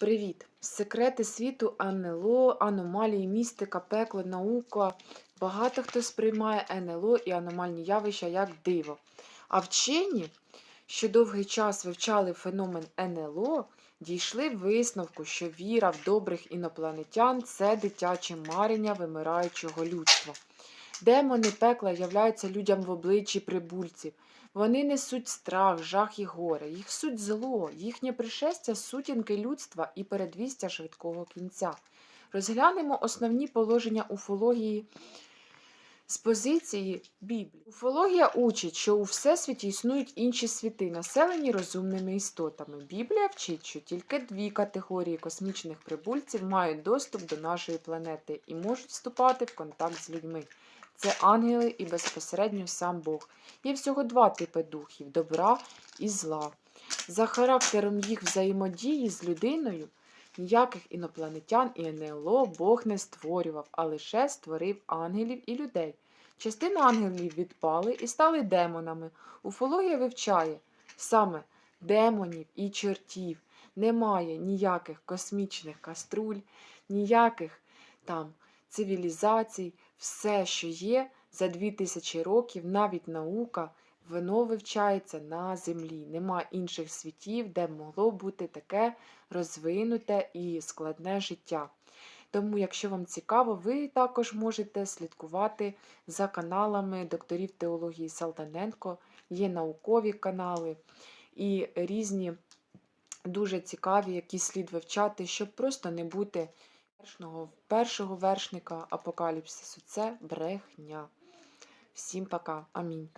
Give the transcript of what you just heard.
Привіт! Секрети світу, НЛО, аномалії, містика, пекло, наука. Багато хто сприймає НЛО і аномальні явища як диво. А вчені, що довгий час вивчали феномен НЛО, дійшли висновку, що віра в добрих інопланетян це дитяче марення вимираючого людства. Демони пекла являються людям в обличчі прибульців. Вони несуть страх, жах і горе, їх суть зло, їхнє пришестя сутінки людства і передвістя швидкого кінця. Розглянемо основні положення уфології з позиції Біблії. Уфологія учить, що у всесвіті існують інші світи, населені розумними істотами. Біблія вчить, що тільки дві категорії космічних прибульців мають доступ до нашої планети і можуть вступати в контакт з людьми. Це ангели і безпосередньо сам Бог. Є всього два типи духів добра і зла. За характером їх взаємодії з людиною ніяких інопланетян і НЛО Бог не створював, а лише створив ангелів і людей. Частина ангелів відпали і стали демонами. Уфологія вивчає саме демонів і чортів. Немає ніяких космічних каструль, ніяких там цивілізацій. Все, що є за 2000 років, навіть наука, воно вивчається на землі. Нема інших світів, де могло бути таке розвинуте і складне життя. Тому, якщо вам цікаво, ви також можете слідкувати за каналами докторів теології Салтаненко, є наукові канали і різні дуже цікаві, які слід вивчати, щоб просто не бути першого, першого вершника апокаліпсису. Це брехня. Всім пока. Амінь.